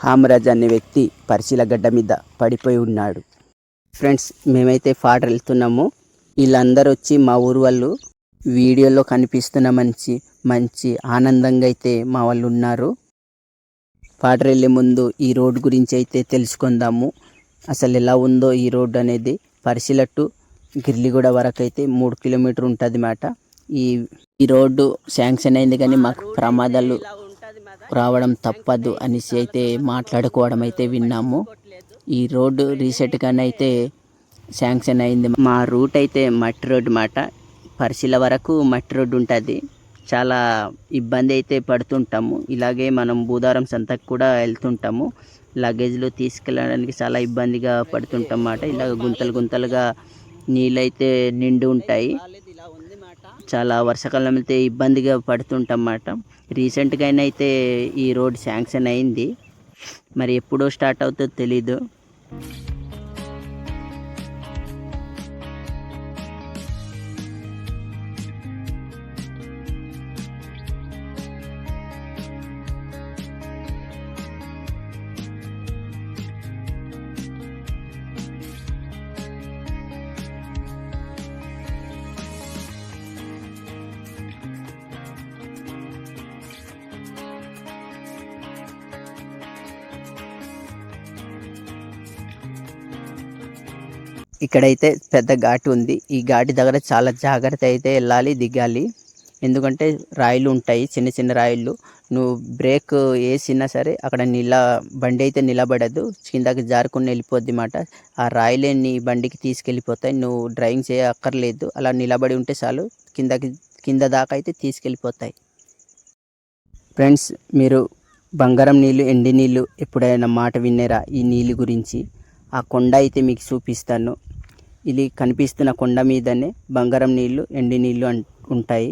కామరాజ్ అనే వ్యక్తి పరిశీల గడ్డ మీద పడిపోయి ఉన్నాడు. ఫ్రెండ్స్ మేమైతే ఫాటర్ వెళ్తున్నాము. వీళ్ళందరూ వచ్చి మా ఊరు వాళ్ళు వీడియోలో కనిపిస్తున్న మంచి మంచి ఆనందంగా అయితే మా వాళ్ళు ఉన్నారు. ఫాటర్ వెళ్ళే ముందు ఈ రోడ్ గురించి అయితే తెలుసుకుందాము. అసలు ఎలా ఉందో ఈ రోడ్ అనేది పరిశీల టు గిర్లిగూడ వరకు అయితే మూడు కిలోమీటర్ ఉంటుంది మాట. ఈ ఈ రోడ్డు శాంక్షన్ అయింది కానీ మాకు ప్రమాదాలు రావడం తప్పదు అనేసి అయితే మాట్లాడుకోవడం అయితే విన్నాము. ఈ రోడ్డు రీసెంట్గానే అయితే శాంక్షన్ అయింది. మా రూట్ అయితే మట్టి రోడ్డు మాట. పరిశీల వరకు మట్టి రోడ్డు ఉంటుంది. చాలా ఇబ్బంది అయితే పడుతుంటాము. ఇలాగే మనం భూదారం సంతకు కూడా వెళ్తుంటాము. లగేజ్లు తీసుకెళ్ళడానికి చాలా ఇబ్బందిగా పడుతుంటాం అన్నమాట ఇలా గుంతలు గుంతలుగా నీళ్ళైతే నిండి ఉంటాయి. చాలా వర్షాకాలం అయితే ఇబ్బందిగా పడుతుంటాం రీసెంట్గా అయితే ఈ రోడ్ శాంక్షన్ అయింది. మరి ఎప్పుడో స్టార్ట్ అవుతుందో తెలీదు. ఇక్కడైతే పెద్ద ఘాటు ఉంది. ఈ ఘాటి దగ్గర చాలా జాగ్రత్త అయితే వెళ్ళాలి దిగాలి. ఎందుకంటే రాయిలు ఉంటాయి చిన్న చిన్న రాయిలు. నువ్వు బ్రేక్ వేసినా సరే అక్కడ నిల బండి అయితే నిలబడదు. కిందకి జారుకుని వెళ్ళిపోద్ది మాట ఆ రాయిలే నీ బండికి తీసుకెళ్ళిపోతాయి. నువ్వు డ్రైవింగ్ చేయ అక్కర్లేదు అలా నిలబడి ఉంటే చాలు. కిందకి కింద దాకా అయితే తీసుకెళ్ళిపోతాయి. ఫ్రెండ్స్ మీరు బంగారం నీళ్ళు ఎండి నీళ్ళు ఎప్పుడైనా మాట విన్నారా? ఈ నీళ్ళు గురించి. ఆ కొండ అయితే మీకు చూపిస్తాను. ఇది కనిపిస్తున్న కొండ మీదనే బంగారం నీళ్ళు ఎండి నీళ్ళు అన్ ఉంటాయి.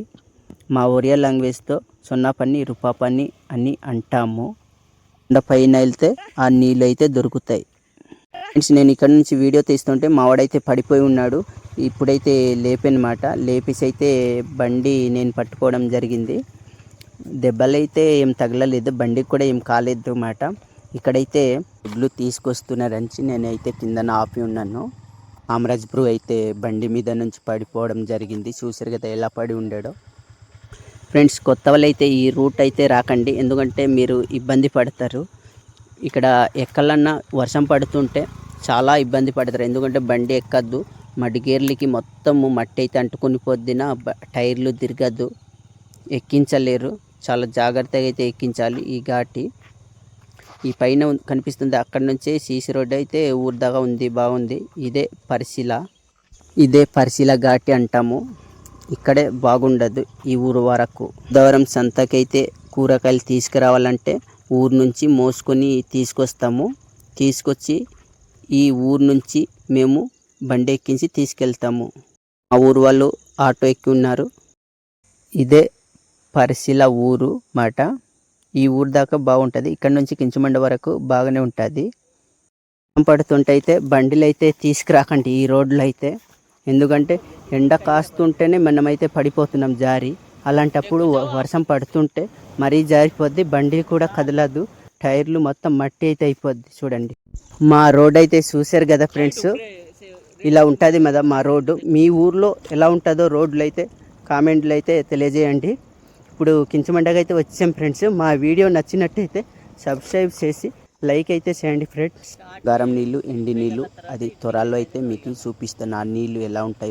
మా ఒరియా లాంగ్వేజ్తో సొన్నా పన్ని రూపా పన్ని అని అంటాము. కొండ పైన వెళ్తే ఆ నీళ్ళు అయితే దొరుకుతాయి. ఫ్రెండ్స్ నేను ఇక్కడ నుంచి వీడియో తీస్తుంటే మావాడైతే పడిపోయి ఉన్నాడు. ఇప్పుడైతే లేపనమాట. లేపేసి అయితే బండి నేను పట్టుకోవడం జరిగింది. దెబ్బలైతే ఏం తగలలేదు. బండికి కూడా ఏం కాలేదు అన్నమాట ఇక్కడైతే గుడ్లు తీసుకొస్తున్నారని నేనైతే కిందన ఆపి ఉన్నాను. ఆమరాజ్ బ్రూ అయితే బండి మీద నుంచి పడిపోవడం జరిగింది. చూసారు కదా ఎలా పడి ఉండాడో. ఫ్రెండ్స్ కొత్త వాళ్ళైతే ఈ రూట్ అయితే రాకండి. ఎందుకంటే మీరు ఇబ్బంది పడతారు. ఇక్కడ ఎక్కలన్నా వర్షం పడుతుంటే చాలా ఇబ్బంది పడతారు. ఎందుకంటే బండి ఎక్కద్దు. మడి గేర్లకి మొత్తము మట్టి అయితే అంటుకొని పొద్దున టైర్లు తిరగద్దు. ఎక్కించలేరు. చాలా జాగ్రత్తగా అయితే ఎక్కించాలి ఈ ఘాటి. ఈ పైన కనిపిస్తుంది. అక్కడ నుంచే సీసీ రోడ్ అయితే ఊరు దాకా ఉంది బాగుంది. ఇదే పరిశీల ఇదే పరిశీల ఘాటి అంటాము. ఇక్కడే బాగుండదు ఈ ఊరు వరకు. దూరం సంతకైతే కూరగాయలు తీసుకురావాలంటే ఊరు నుంచి మోసుకొని తీసుకొస్తాము. తీసుకొచ్చి ఈ ఊరు నుంచి మేము బండి ఎక్కించి తీసుకెళ్తాము. మా ఊరు వాళ్ళు ఆటో ఎక్కి ఉన్నారు. ఇదే పరిశీల ఊరు మాట. ఈ ఊరు దాకా బాగుంటుంది. ఇక్కడ నుంచి కించమండ వరకు బాగానే ఉంటుంది. వర్షం పడుతుంటే అయితే బండిలు అయితే తీసుకురాకండి ఈ రోడ్లు అయితే ఎందుకంటే ఎండ కాస్తుంటేనే మనమైతే పడిపోతున్నాం జారి. అలాంటప్పుడు వ- వర్షం పడుతుంటే మరీ జారిపోద్ది బండి కూడా కదలదు టైర్లు మొత్తం మట్టి అయితే అయిపోద్ది చూడండి. మా రోడ్ అయితే చూశారు కదా ఫ్రెండ్స్? ఇలా ఉంటుంది కదా మా రోడ్డు. మీ ఊర్లో ఎలా ఉంటుందో రోడ్లు అయితే కామెంట్లు అయితే తెలియజేయండి. ఇప్పుడు కించమండగా అయితే వచ్చాం ఫ్రెండ్స్. మా వీడియో నచ్చినట్టయితే సబ్స్క్రైబ్ చేసి లైక్ అయితే చేయండి ఫ్రెండ్స్. గారం నీళ్ళు ఎండి నీళ్ళు అది త్వరలో అయితే మీకు చూపిస్తాను. ఆ నీళ్ళు ఎలా ఉంటాయో.